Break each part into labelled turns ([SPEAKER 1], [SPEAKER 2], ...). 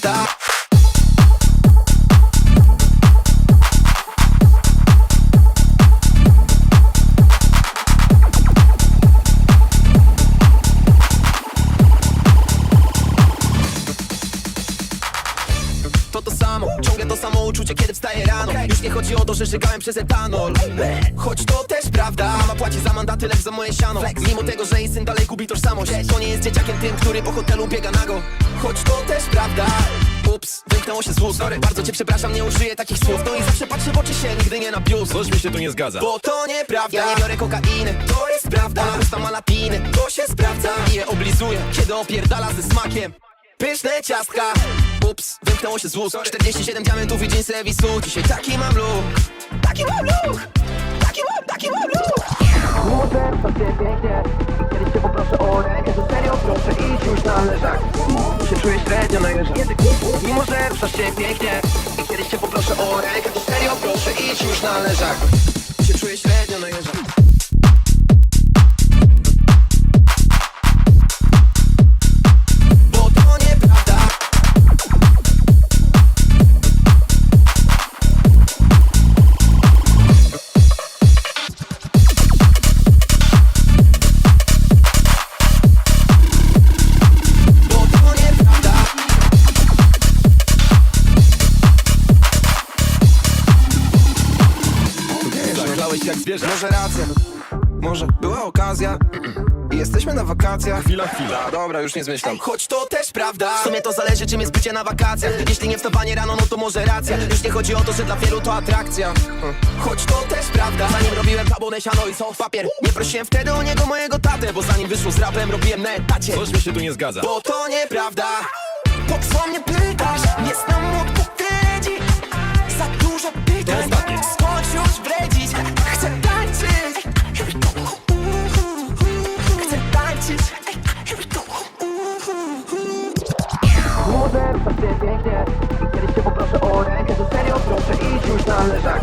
[SPEAKER 1] prawda? To to samo, ciągle to samo uczucie kiedy wstaję rano. Już nie chodzi o to, że żygałem przez etanol płaci za mandaty, lecz za moje siano. Mimo tego, że jej syn dalej gubi tożsamość. To nie jest dzieciakiem tym, który po hotelu biega nago. Choć to też prawda. Ups, wymknęło się z ust. Bardzo cię przepraszam, nie użyję takich słów. No i zawsze patrzę w oczy się, nigdy nie nabiósł.
[SPEAKER 2] Coś mi się tu nie zgadza.
[SPEAKER 1] bo to nieprawda. Ja nie biorę kokainy, to jest prawda. Ona usta ma lapiny, to się sprawdza. I je oblizuję, kiedy opierdala ze smakiem. Pyszne ciastka. Ups, wymknęło się z ust. 47 diamentów i jeansy Levisu Dzisiaj taki mam look. Taki mam look pięknie. I kiedyś cię poproszę o rękę To serio proszę idź już na leżak. Się czuję średnio na jeżach. Mimo, że ruszasz się pięknie. I kiedyś cię poproszę o rękę To serio proszę idź już na leżak
[SPEAKER 2] zwierzę.
[SPEAKER 1] Może racja, może była okazja. I jesteśmy na wakacjach.
[SPEAKER 2] Chwila, chwila.
[SPEAKER 1] Dobra, już nie zmyślam. Choć to też prawda. W sumie to zależy czym jest bycie na wakacjach. Jeśli nie wstawanie rano, no to może racja. Już nie chodzi o to, że dla wielu to atrakcja. Hmm. Choć to też prawda. Zanim robiłem tabunę, siano i są papier Nie prosiłem wtedy o niego mojego tatę Bo zanim wyszło z rapem, robiłem na etacie
[SPEAKER 2] Coś mi się tu nie zgadza.
[SPEAKER 1] Bo to nieprawda. Po co mnie Młode, sobie pięknie I kiedyś cię poproszę o rękę To serio proszę idź już na leżak.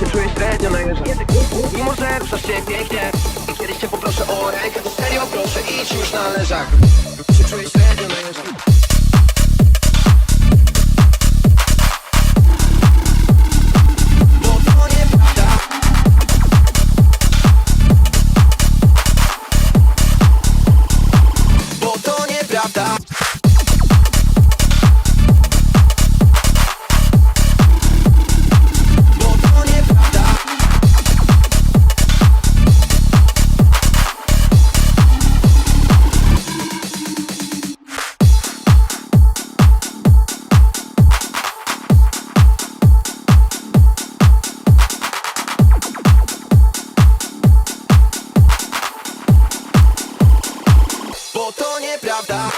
[SPEAKER 1] Się czuję średnio na jeżach. Mimo, że ruszasz się pięknie I kiedyś cię poproszę o rękę To serio proszę idź już na leżak. Się czuję średnio na jeżach To nieprawda